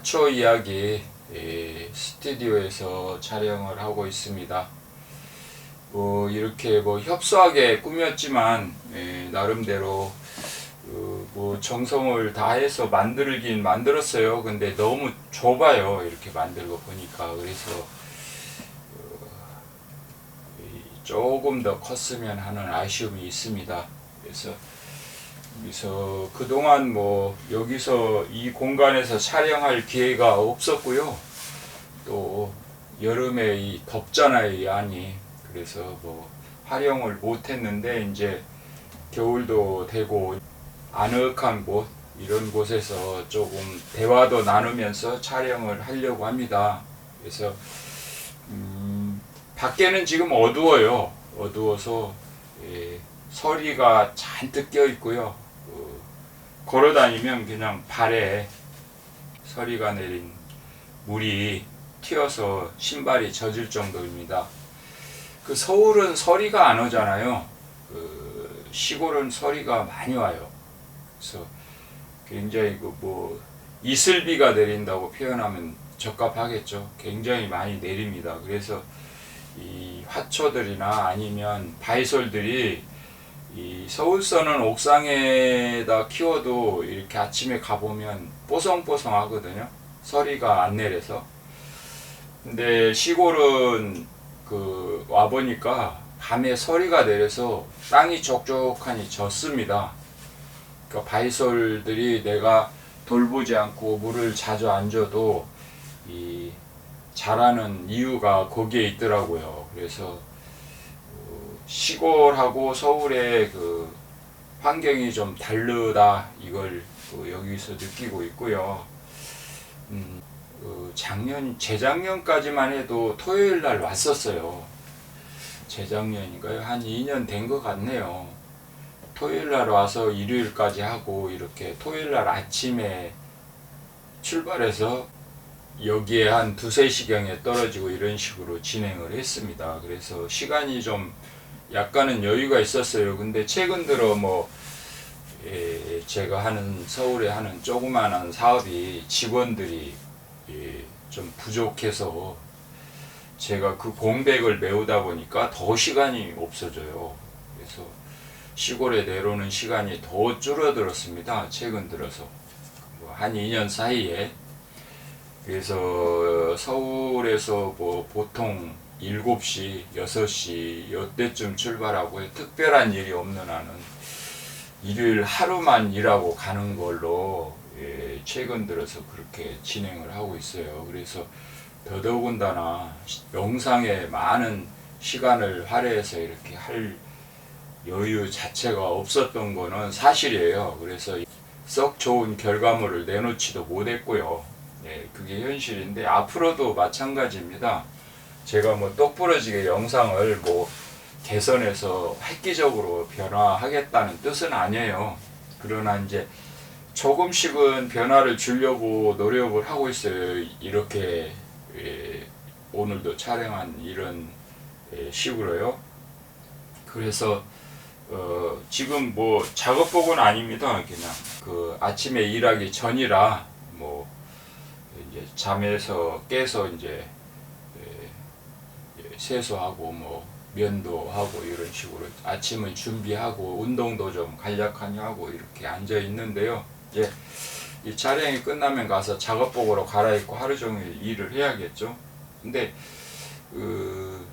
화초 이야기 예, 스튜디오에서 촬영을 하고 있습니다. 뭐 이렇게 뭐 협소하게 꾸몄지만 예, 나름대로 그, 뭐 정성을 다해서 만들긴 만들었어요. 근데 너무 좁아요. 이렇게 만들고 보니까 그래서 어, 이 조금 더 컸으면 하는 아쉬움이 있습니다. 그래서 그래서 그동안 뭐 여기서 이 공간에서 촬영할 기회가 없었고요. 또 여름에 이 덥잖아요, 이 안이. 그래서 뭐 활용을 못 했는데 이제 겨울도 되고 아늑한 곳 이런 곳에서 조금 대화도 나누면서 촬영을 하려고 합니다. 그래서 음, 밖에는 지금 어두워요. 어두워서 예, 서리가 잔뜩 껴 있고요. 그, 걸어 다니면 그냥 발에 서리가 내린 물이 튀어서 신발이 젖을 정도입니다. 그 서울은 서리가 안 오잖아요. 그 시골은 서리가 많이 와요. 그래서 굉장히 그 뭐 이슬비가 내린다고 표현하면 적합하겠죠. 굉장히 많이 내립니다. 그래서 이 화초들이나 아니면 바이솔들이 이 서울서는 옥상에다 키워도 이렇게 아침에 가보면 뽀송뽀송 하거든요. 서리가 안 내려서. 근데 시골은 그 와보니까 밤에 서리가 내려서 땅이 촉촉하니 젖습니다. 그러니까 바이솔들이 내가 돌보지 않고 물을 자주 안 줘도 이 자라는 이유가 거기에 있더라고요. 그래서 어, 시골하고 서울의 그 환경이 좀 다르다 이걸 그 여기서 느끼고 있고요. 음, 그 작년 재작년까지만 해도 토요일 날 왔었어요. 재작년인가요? 한 2년 된 것 같네요. 토요일 날 와서 일요일까지 하고 이렇게 토요일 날 아침에 출발해서 여기에 한 두세 시경에 떨어지고 이런 식으로 진행을 했습니다. 그래서 시간이 좀 약간은 여유가 있었어요. 근데 최근 들어 뭐 예, 제가 하는 서울에 하는 조그마한 사업이 직원들이 예, 좀 부족해서 제가 그 공백을 메우다 보니까 더 시간이 없어져요. 그래서 시골에 내려오는 시간이 더 줄어들었습니다. 최근 들어서 뭐한 2년 사이에 그래서 서울에서 뭐 보통 7시, 6시 이때쯤 출발하고 특별한 일이 없는 한은 일요일 하루만 일하고 가는 걸로 예, 최근 들어서 그렇게 진행을 하고 있어요. 그래서 더더군다나 영상에 많은 시간을 할애해서 이렇게 할 여유 자체가 없었던 거는 사실이에요. 그래서 썩 좋은 결과물을 내놓지도 못했고요. 네, 그게 현실인데 앞으로도 마찬가지입니다. 제가 뭐 똑부러지게 영상을 뭐 개선해서 획기적으로 변화하겠다는 뜻은 아니에요. 그러나 이제 조금씩은 변화를 주려고 노력을 하고 있어요. 이렇게 예, 오늘도 촬영한 이런 예, 식으로요. 그래서 어, 지금 뭐 작업복은 아닙니다. 그냥 그 아침에 일하기 전이라 뭐 이제 잠에서 깨서 이제 세수하고 뭐 면도 하고 이런 식으로 아침을 준비하고 운동도 좀 간략하게 하고 이렇게 앉아 있는데요. 이제 이 촬영이 끝나면 가서 작업복으로 갈아입고 하루 종일 일을 해야겠죠. 근데 그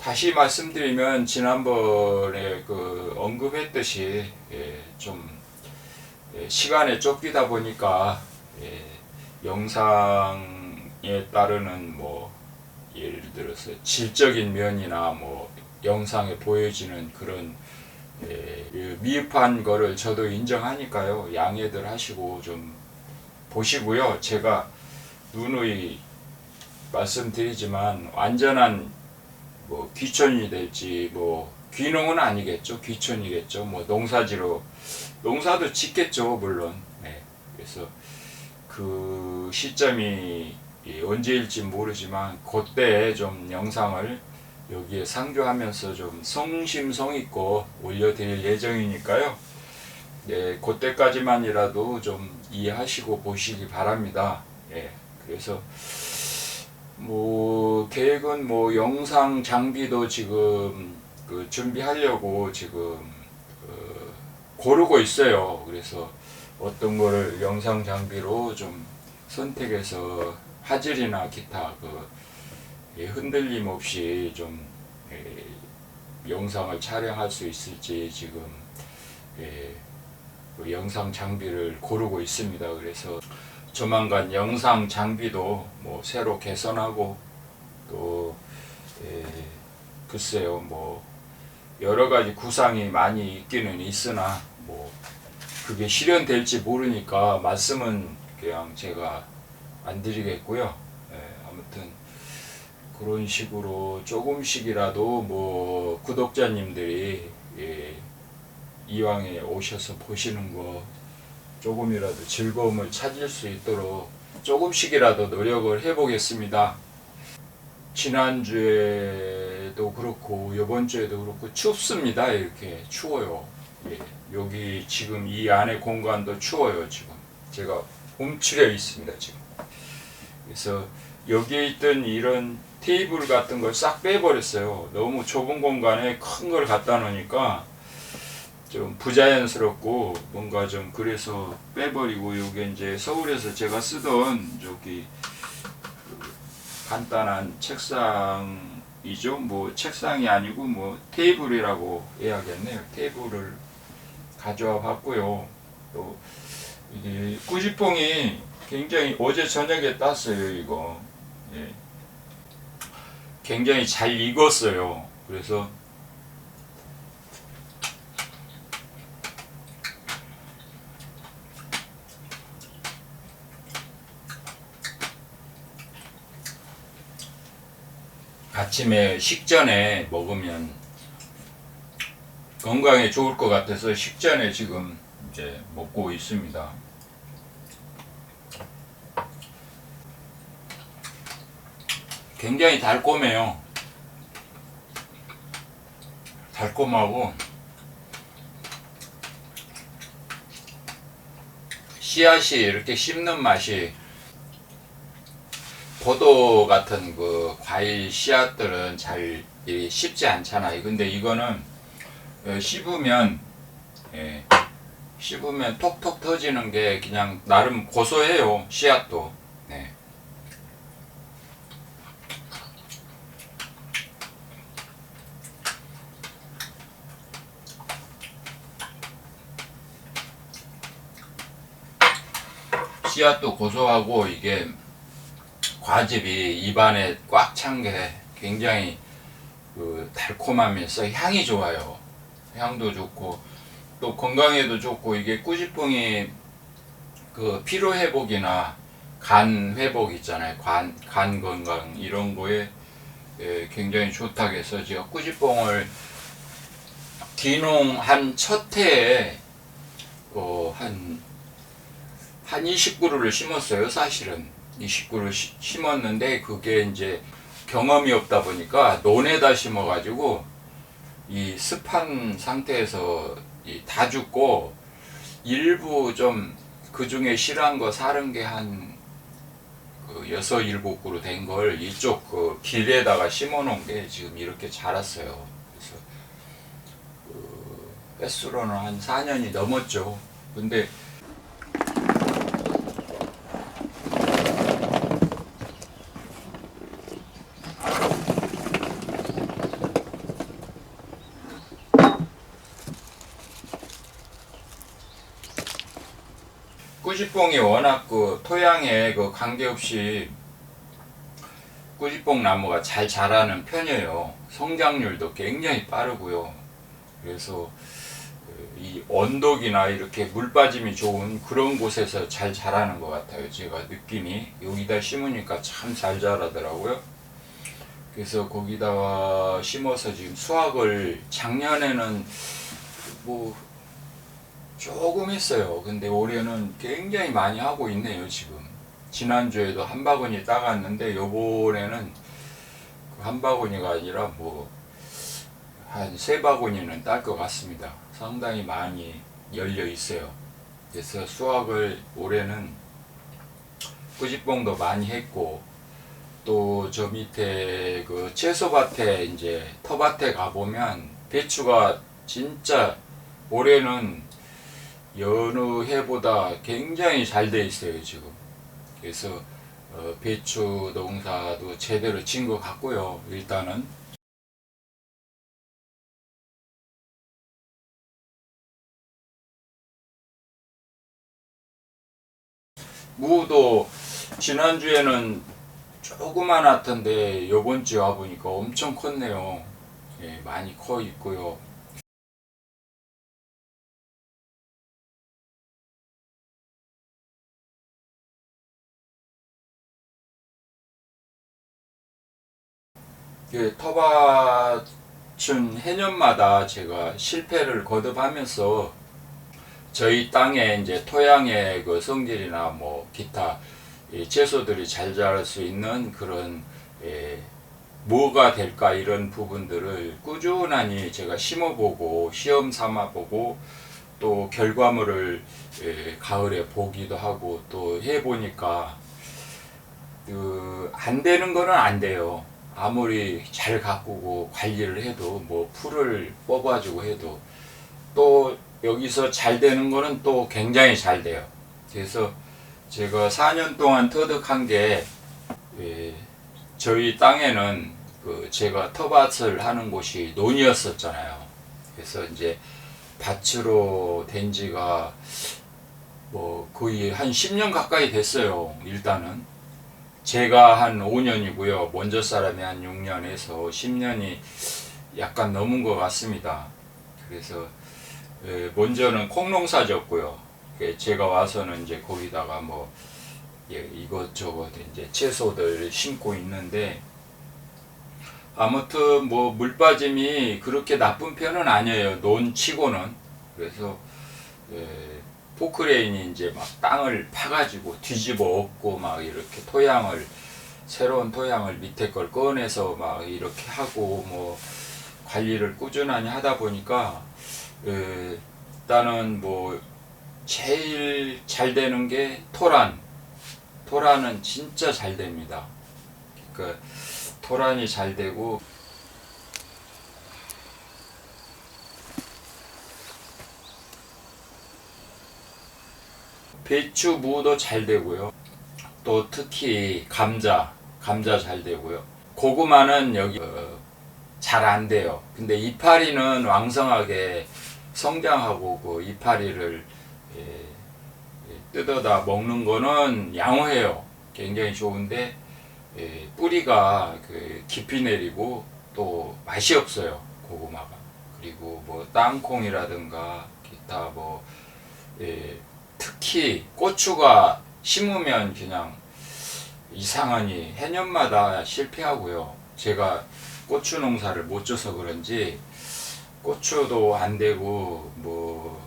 다시 말씀드리면 지난번에 그 언급했듯이 예, 좀 예, 시간에 쫓기다 보니까 예, 영상에 따르는 뭐 예를 들어서 질적인 면이나 뭐 영상에 보여지는 그런 예, 그 미흡한 거를 저도 인정하니까요. 양해들 하시고 좀 보시고요. 제가 누누이 말씀드리지만 완전한 뭐 귀촌이 될지 뭐 귀농은 아니겠죠? 귀촌이겠죠? 뭐 농사지로 농사도 짓겠죠 물론. 네. 그래서 그 시점이 예, 언제일지 모르지만 그때 좀 영상을 여기에 상주하면서 좀 성심성의껏 올려드릴 예정이니까요. 예, 그때까지만이라도 좀 이해하시고 보시기 바랍니다. 예, 그래서 뭐 계획은 뭐 영상 장비도 지금 그 준비하려고 지금 그 고르고 있어요. 그래서 어떤 거를 영상 장비로 좀 선택해서 화질이나 기타 그 예, 흔들림 없이 좀 예, 영상을 촬영할 수 있을지 지금 예, 그 영상 장비를 고르고 있습니다. 그래서 조만간 영상 장비도 뭐 새로 개선하고 또 예, 글쎄요 뭐 여러 가지 구상이 많이 있기는 있으나 뭐 그게 실현될지 모르니까 말씀은 그냥 제가 안 드리겠고요. 예, 아무튼 그런 식으로 조금씩이라도 뭐 구독자님들이 예, 이왕에 오셔서 보시는 거 조금이라도 즐거움을 찾을 수 있도록 조금씩이라도 노력을 해보겠습니다. 지난주에도 그렇고 이번 주에도 그렇고 춥습니다. 이렇게 추워요. 예, 여기 지금 이 안에 공간도 추워요. 지금 제가 움츠려 있습니다. 지금 그래서 여기에 있던 이런 테이블 같은 걸 싹 빼버렸어요. 너무 좁은 공간에 큰 걸 갖다 놓으니까 좀 부자연스럽고 뭔가 좀 그래서 빼버리고 요게 이제 서울에서 제가 쓰던 저기 그 간단한 책상이죠. 뭐 책상이 아니고 뭐 테이블이라고 해야겠네요. 테이블을 가져와 봤고요. 또 이게 꾸지뽕이 굉장히 어제 저녁에 땄어요. 이거 예. 굉장히 잘 익었어요. 그래서 아침에 식전에 먹으면 건강에 좋을 것 같아서 식전에 지금 이제 먹고 있습니다. 굉장히 달콤해요. 달콤하고 씨앗이 이렇게 씹는 맛이 포도 같은 그 과일 씨앗들은 잘 이, 씹지 않잖아요. 근데 이거는 어, 씹으면 예, 씹으면 톡톡 터지는 게 그냥 나름 고소해요. 씨앗도. 네. 씨앗도 고소하고 이게 과즙이 입안에 꽉 찬 게 굉장히 그 달콤하면서 향이 좋아요. 향도 좋고 또 건강에도 좋고 이게 꾸지뽕이 그 피로 회복이나 간 회복 있잖아요. 간, 간 건강 이런 거에 예, 굉장히 좋다고 해서 제가 꾸지뽕을 귀농 한 첫 해에 어, 한, 한 20그루를 심었어요, 사실은. 29를 시- 심었는데 그게 이제 경험이 없다 보니까 논에다 심어가지고 이 습한 상태에서 이 다 죽고 일부 좀 그 중에 실한 거 사른 게한 그 여섯 일곱 그루 된 걸 이쪽 그 길에다가 심어 놓은 게 지금 이렇게 자랐어요. 그래서 그 횟수로는 한 4년이 넘었죠. 근데 꾸지뽕이 워낙 그 토양에 그 관계없이 꾸지뽕 나무가 잘 자라는 편이에요. 성장률도 굉장히 빠르고요. 그래서 그이 언덕이나 이렇게 물 빠짐이 좋은 그런 곳에서 잘 자라는 것 같아요. 제가 느낌이 여기다 심으니까 참 잘 자라더라고요. 그래서 거기다가 심어서 지금 수확을 작년에는 뭐 조금 했어요. 근데 올해는 굉장히 많이 하고 있네요, 지금. 지난주에도 한 바구니 따갔는데 요번에는 그 한 바구니가 아니라 뭐 한 세 바구니는 딸 것 같습니다. 상당히 많이 열려 있어요. 그래서 수확을 올해는 꾸지뽕도 많이 했고 또 저 밑에 그 채소밭에 이제 터밭에 가보면 배추가 진짜 올해는 여느 해보다 굉장히 잘 돼 있어요 지금. 그래서 어, 배추 농사도 제대로 진 것 같고요. 일단은 무도 지난주에는 조그만했던데 요번 주에 와보니까 엄청 컸네요. 예, 많이 커 있고요. 터밭은 해년마다 제가 실패를 거듭하면서 저희 땅에 이제 토양의 그 성질이나 뭐 기타 이 채소들이 잘 자랄 수 있는 그런 예, 뭐가 될까 이런 부분들을 꾸준히 제가 심어보고 시험 삼아보고 또 결과물을 예, 가을에 보기도 하고 또 해보니까 그 안 되는 거는 안 돼요. 아무리 잘 가꾸고 관리를 해도 뭐 풀을 뽑아주고 해도 또 여기서 잘 되는 거는 또 굉장히 잘 돼요. 그래서 제가 4년 동안 터득한 게 예, 저희 땅에는 그 제가 터밭을 하는 곳이 논이었었잖아요. 그래서 이제 밭으로 된 지가 뭐 거의 한 10년 가까이 됐어요. 일단은 제가 한 5년이고요. 먼저 사람이 한 6년에서 10년이 약간 넘은 것 같습니다. 그래서 예, 먼저는 콩농사 졌고요. 예, 제가 와서는 이제 거기다가 뭐 예, 이것저것 이제 채소들 심고 있는데 아무튼 뭐 물빠짐이 그렇게 나쁜 편은 아니에요. 논 치고는 그래서 예, 포크레인이 이제 막 땅을 파가지고 뒤집어 엎고 막 이렇게 토양을 새로운 토양을 밑에 걸 꺼내서 막 이렇게 하고 뭐 관리를 꾸준히 하다 보니까 예, 일단은 뭐 제일 잘 되는 게 토란. 토란은 진짜 잘 됩니다. 그러니까 토란이 잘 되고 배추 무도 잘 되고요. 또 특히 감자, 감자 잘 되고요. 고구마는 여기 어, 잘안 돼요. 근데 이파리는 왕성하게 성장하고 그 이파리를 예, 예, 뜯어다 먹는 거는 양호해요. 굉장히 좋은데 예, 뿌리가 그 깊이 내리고 또 맛이 없어요. 고구마가. 그리고 뭐 땅콩이라든가 기타 뭐 예, 특히 고추가 심으면 그냥 이상하니 해년마다 실패하고요. 제가 고추 농사를 못 져서 그런지 고추도 안 되고 뭐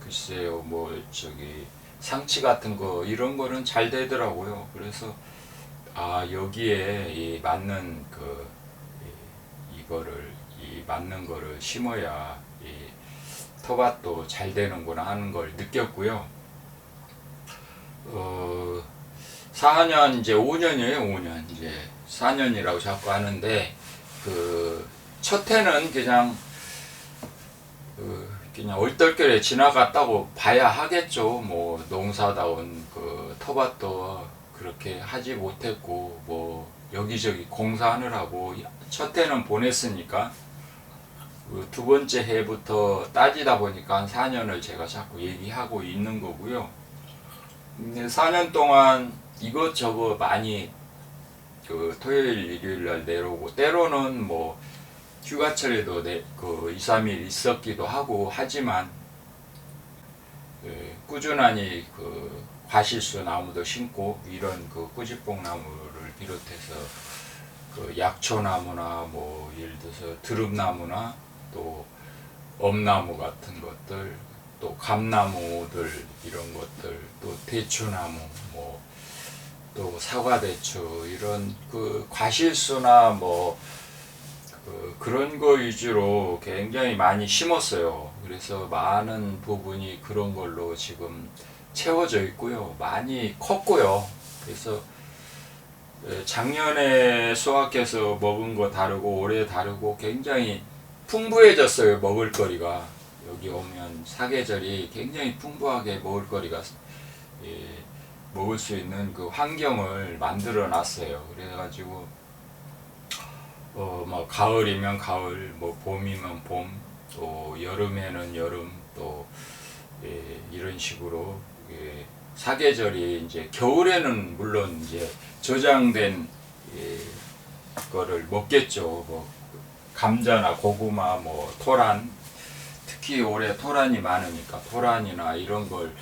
글쎄요 뭐 저기 상치 같은 거 이런 거는 잘 되더라고요. 그래서 아 여기에 이 맞는 그 이, 이거를 이 맞는 거를 심어야 이 터밭도 잘 되는구나 하는 걸 느꼈고요. 어 4년 이제 5년이에요 5년 이제 4년이라고 자꾸 하는데 그 첫 해는 그냥 그 그냥 얼떨결에 지나갔다고 봐야 하겠죠. 뭐 농사다운 그 터밭도 그렇게 하지 못했고 뭐 여기저기 공사하느라고 첫 해는 보냈으니까 그두 번째 해부터 따지다 보니까 한 4년을 제가 자꾸 얘기하고 있는 거고요. 근데 4년 동안 이것저것 많이 그 토요일 일요일 날 내려오고 때로는 뭐 휴가철에도 내, 그 2, 3일 있었기도 하고 하지만 꾸준하니 그 과실수 나무도 심고 이런 그 꾸지뽕 나무를 비롯해서 그 약초나무나 뭐 예를 들어서 드릅나무나 또 엄나무 같은 것들 또 감나무들 이런 것들 또 대추나무 뭐 또 사과대추 이런 그 과실수나 뭐 그 그런 거 위주로 굉장히 많이 심었어요. 그래서 많은 부분이 그런 걸로 지금 채워져 있고요. 많이 컸고요. 그래서 예, 작년에 수확해서 먹은 거 다르고 올해 다르고 굉장히 풍부해졌어요. 먹을 거리가 여기 오면 사계절이 굉장히 풍부하게 먹을거리가 예, 먹을 수 있는 그 환경을 만들어 놨어요. 그래가지고 어, 뭐 가을이면 가을, 뭐 봄이면 봄, 또 여름에는 여름, 또 예, 이런 식으로 예, 사계절이 이제 겨울에는 물론 이제 저장된 예, 거를 먹겠죠. 뭐 감자나 고구마, 뭐 토란, 특히 올해 토란이 많으니까 토란이나 이런 걸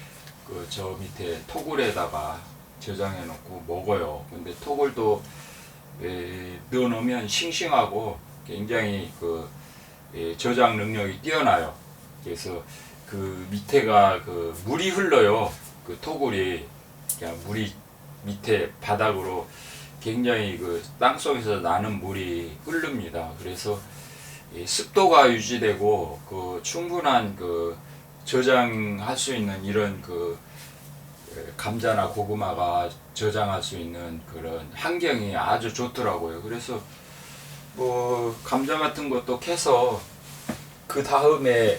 그 저 밑에 토굴에다가 저장해 놓고 먹어요. 근데 토굴도 에, 넣어놓으면 싱싱하고 굉장히 그 예, 저장 능력이 뛰어나요. 그래서 그 밑에가 그 물이 흘러요. 그 토굴이 그냥 물이 밑에 바닥으로 굉장히 그 땅속에서 나는 물이 흐릅니다. 그래서 이 습도가 유지되고 그 충분한 그 저장할 수 있는 이런 그 에, 감자나 고구마가 저장할 수 있는 그런 환경이 아주 좋더라고요. 그래서 뭐 감자 같은 것도 캐서 그 다음에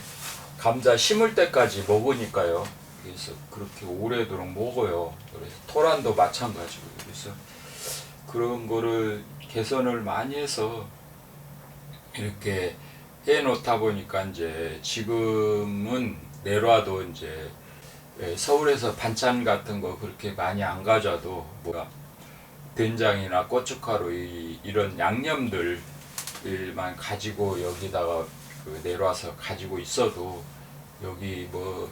감자 심을 때까지 먹으니까요. 그래서 그렇게 오래도록 먹어요. 그래서 토란도 마찬가지고 그래서 그런 거를 개선을 많이 해서 이렇게 해 놓다 보니까 이제 지금은 내놔도 이제 예, 서울에서 반찬 같은 거 그렇게 많이 안 가져도 뭐야 된장이나 고춧가루 이, 이런 양념들만 가지고 여기다가 그 내려와서 가지고 있어도 여기 뭐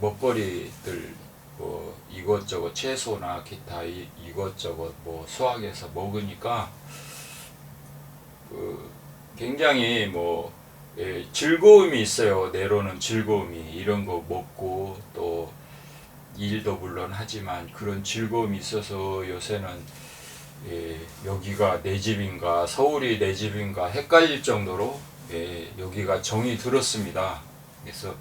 먹거리들 뭐 이것저것 채소나 기타 이, 이것저것 뭐 수확해서 먹으니까 그 굉장히 뭐 예, 즐거움이 있어요. 내로는 즐거움이 이런 거 먹고 또 일도 물론 하지만 그런 즐거움이 있어서 요새는 예, 여기가 내 집인가 서울이 내 집인가 헷갈릴 정도로 예, 여기가 정이 들었습니다. 그래서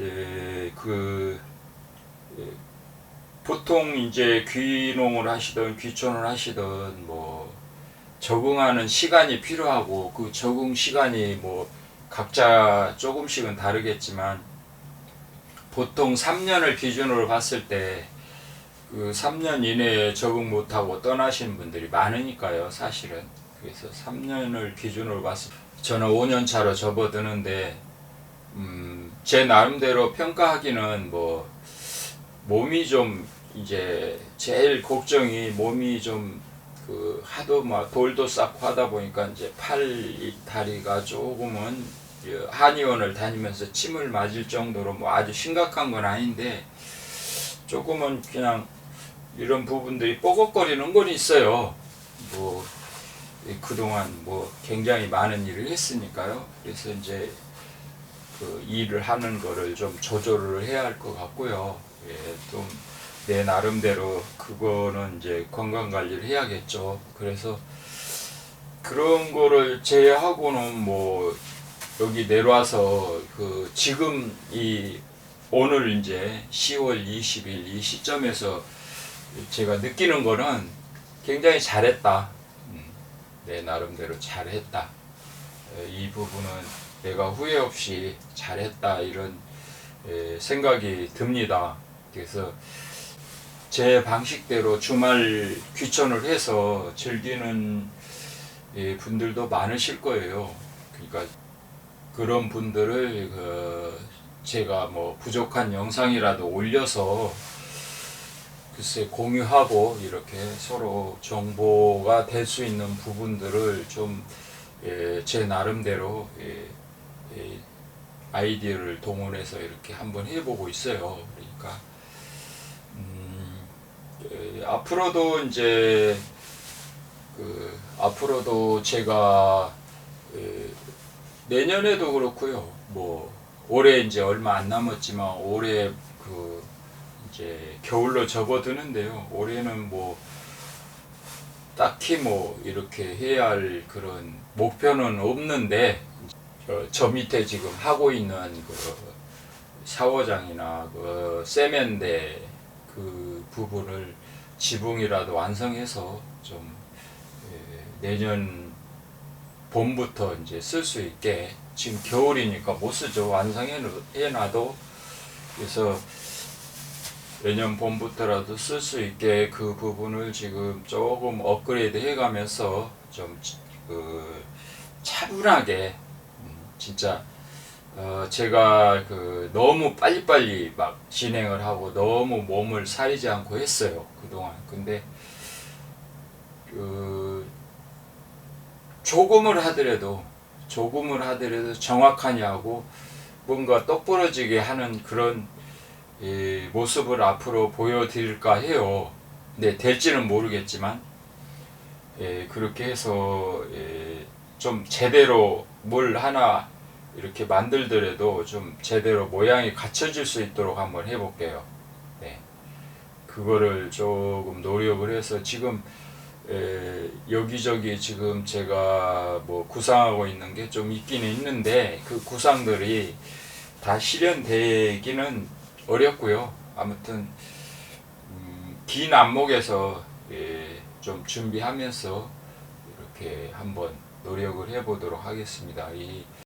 예, 그 예, 보통 이제 귀농을 하시던 귀촌을 하시던 뭐 적응하는 시간이 필요하고 그 적응 시간이 뭐 각자 조금씩은 다르겠지만 보통 3년을 기준으로 봤을 때 그 3년 이내에 적응 못하고 떠나신 분들이 많으니까요, 사실은. 그래서 3년을 기준으로 봤을 때 저는 5년 차로 접어드는데 음, 제 나름대로 평가하기는 뭐 몸이 좀 이제 제일 걱정이 몸이 좀 그 하도 막 돌도 쌓고 하다 보니까 이제 팔 다리가 조금은 그 한의원을 다니면서 침을 맞을 정도로 뭐 아주 심각한 건 아닌데 조금은 그냥 이런 부분들이 뻐걱거리는 건 있어요. 뭐 그동안 뭐 굉장히 많은 일을 했으니까요. 그래서 이제 그 일을 하는 거를 좀 조절을 해야 할 것 같고요. 예, 좀 내 나름대로 그거는 이제 건강 관리를 해야겠죠. 그래서 그런 거를 제외하고는 뭐 여기 내려와서 그 지금 이 오늘 이제 10월 20일 이 시점에서 제가 느끼는 거는 굉장히 잘했다. 음, 내 나름대로 잘했다. 에, 이 부분은 내가 후회 없이 잘했다 이런 에, 생각이 듭니다. 그래서 제 방식대로 주말 귀촌을 해서 즐기는 예, 분들도 많으실 거예요. 그러니까 그런 분들을 그 제가 뭐 부족한 영상이라도 올려서 글쎄 공유하고 이렇게 서로 정보가 될 수 있는 부분들을 좀 예, 제 나름대로 예, 예, 아이디어를 동원해서 이렇게 한번 해보고 있어요. 그러니까 앞으로도 이제 그 앞으로도 제가 에, 내년에도 그렇고요. 뭐 올해 이제 얼마 안 남았지만 올해 그 이제 겨울로 접어드는데요. 올해는 뭐 딱히 뭐 이렇게 해야 할 그런 목표는 없는데 저, 저 밑에 지금 하고 있는 그 샤워장이나 그 세면대 그 부분을 지붕이라도 완성해서 좀 예, 내년 봄부터 이제 쓸 수 있게 지금 겨울이니까 못 쓰죠. 완성해 놔도. 그래서 내년 봄부터라도 쓸 수 있게 그 부분을 지금 조금 업그레이드 해가면서 좀 그 차분하게 음, 진짜 어 제가 그 너무 빨리빨리 막 진행을 하고 너무 몸을 사리지 않고 했어요 그동안 근데 그 조금을 하더라도 조금을 하더라도 정확하냐고 뭔가 똑부러지게 하는 그런 이 모습을 앞으로 보여드릴까 해요. 네, 될지는 모르겠지만, 예, 그렇게 해서, 예, 좀 제대로 뭘 하나 이렇게 만들더라도 좀 제대로 모양이 갖춰질 수 있도록 한번 해볼게요. 네. 그거를 조금 노력을 해서 지금, 에, 여기저기 지금 제가 뭐 구상하고 있는 게 좀 있기는 있는데 그 구상들이 다 실현되기는 어렵고요. 아무튼 음, 긴 안목에서 예, 좀 준비하면서 이렇게 한번 노력을 해보도록 하겠습니다. 이